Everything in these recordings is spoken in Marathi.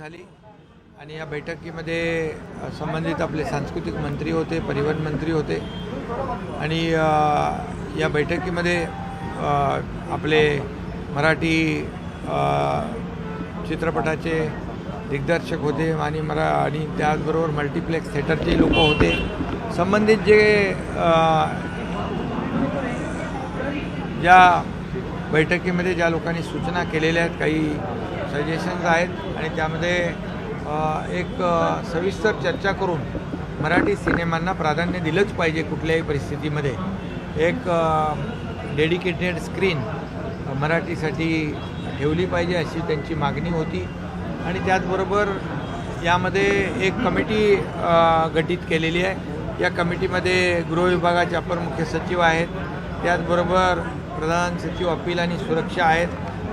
झाली. आणि या बैठकीमध्ये संबंधित आपले सांस्कृतिक मंत्री होते परिवहन मंत्री होते. आणि या बैठकीमध्ये आपले मराठी चित्रपटाचे दिग्दर्शक होते आणि मरा आणि त्याचबरोबर मल्टिप्लेक्स थिएटरचे लोक होते. संबंधित जे ज्या बैठकीमध्ये ज्या लोकांनी सूचना केलेल्या आहेत काही सजेशन्स आहेत आणि त्यामध्ये एक सविस्तर चर्चा करून मराठी सिनेमांना प्राधान्य दिलंच पाहिजे कुठल्याही परिस्थितीमध्ये. एक डेडिकेटेड स्क्रीन मराठीसाठी ठेवली पाहिजे अशी त्यांची मागणी होती. आणि त्याचबरोबर यामध्ये एक कमिटी गठीत केलेली आहे. या कमिटीमध्ये गृहविभागाचे अपर मुख्य सचिव आहेत. त्याचबरोबर प्रधान सचिव अपील आणि सुरक्षा आहेत.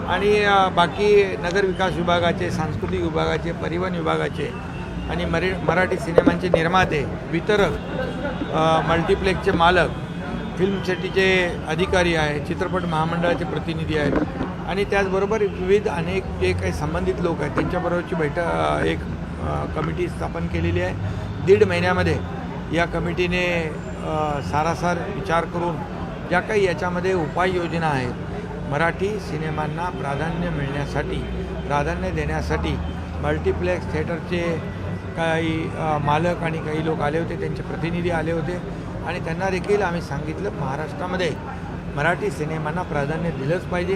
आणि बाकी बाकी नगरविकास विभागाचे सांस्कृतिक विभागाचे परिवहन विभागाचे आणि मरे मराठी सिनेमांचे निर्माते वितरक मल्टिप्लेक्सचे मालक फिल्म सिटीचे अधिकारी आहेत चित्रपट महामंडळाचे प्रतिनिधी आहेत आणि त्याचबरोबर विविध अनेक जे काही संबंधित लोक आहेत त्यांच्याबरोबरची बैठक एक कमिटी स्थापन केलेली आहे. दीड महिन्यामध्ये या कमिटीने सारासार विचार करून ज्या काही याच्यामध्ये उपाययोजना आहेत मराठी सिनेमांना प्राधान्य मिळण्यासाठी प्राधान्य देण्यासाठी मल्टिप्लेक्स थिएटरचे काही मालक आणि काही लोक आले होते त्यांचे प्रतिनिधी आले होते आणि त्यांना देखील आम्ही सांगितलं महाराष्ट्रामध्ये मराठी सिनेमांना प्राधान्य दिलंच पाहिजे.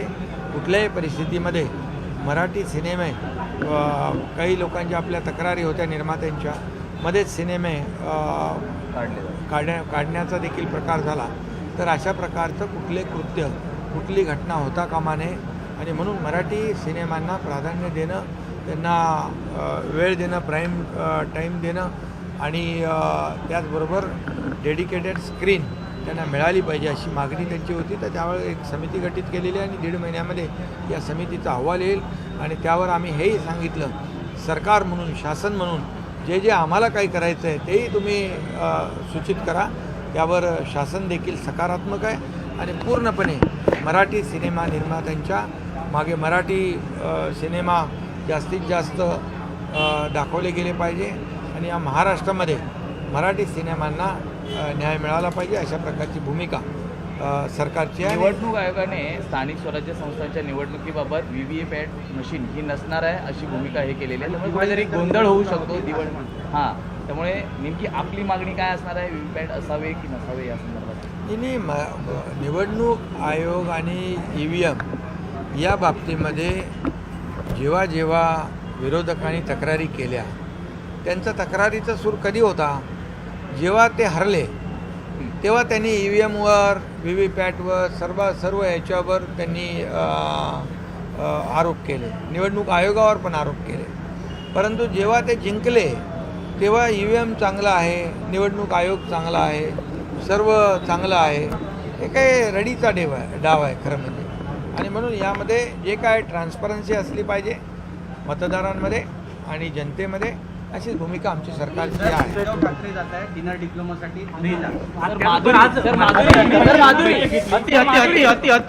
कुठल्याही परिस्थितीमध्ये मराठी सिनेमे काही लोकांच्या आपल्या तक्रारी होत्या निर्मात्यांच्या मध्येच सिनेमे अ, काढण्या काढण्याचा देखील प्रकार झाला. तर अशा प्रकारचं कुठले कृत्य कुठली घटना होता कामा नये आणि म्हणून मराठी सिनेमांना प्राधान्य देणं त्यांना वेळ देणं प्राईम टाईम देणं आणि त्याचबरोबर डेडिकेटेड स्क्रीन त्यांना मिळाली पाहिजे अशी मागणी त्यांची होती. तर त्यावेळी एक समिती गठीत केलेली आहे आणि दीड महिन्यामध्ये या समितीचा अहवाल येईल. आणि त्यावर आम्ही हेही सांगितलं सरकार म्हणून शासन म्हणून जे जे आम्हाला काही करायचं आहे तेही तुम्ही सूचित करा. त्यावर शासन देखील सकारात्मक आहे. आणि पूर्णपणे मराठी सिनेमा निर्मात्यांच्या मागे मराठी सिनेमा जास्तीत जास्त दाखवले गेले पाहिजे. आणि या महाराष्ट्रामध्ये मराठी सिनेमांना न्याय मिळाला पाहिजे अशा प्रकारची भूमिका सरकारची आहे. निवडणूक आयोगाने स्थानिक स्वराज्य संस्थांच्या निवडणुकीबाबत व्ही व्ही पॅट मशीन ही नसणार आहे अशी भूमिका हे केलेली आहे. त्यामुळे गोंधळ होऊ शकतो. निवडणूक हां. त्यामुळे नेमकी आपली मागणी काय असणार आहे? व्हीव्हीपॅट पॅट असावे की नसावे या संदर्भात? तिने म निवडणूक आयोग आणि ई व्ही एम या बाबतीमध्ये जेव्हा जेव्हा विरोधकांनी तक्रारी केल्या त्यांचा तक्रारीचा सूर कधी होता? जेव्हा ते हरले तेव्हा त्यांनी ई व्ही एमवर व्ही व्ही पॅटवर सर्व सर्व याच्यावर त्यांनी आरोप केले. निवडणूक आयोगावर पण आरोप केले. परंतु जेव्हा ते जिंकले तेव्हा ई व्ही एम चांगला आहे निवडणूक आयोग चांगला आहे सर्व चांगलं आहे हे काय रडीचा डेव आहे डाव आहे खरं म्हणजे. आणि म्हणून यामध्ये जे काय ट्रान्सपरन्सी असली पाहिजे मतदारांमध्ये आणि जनतेमध्ये अशीच भूमिका आमची सरकारची आहे. उद्धव ठाकरे जात आहे डिनर डिप्लोमासाठी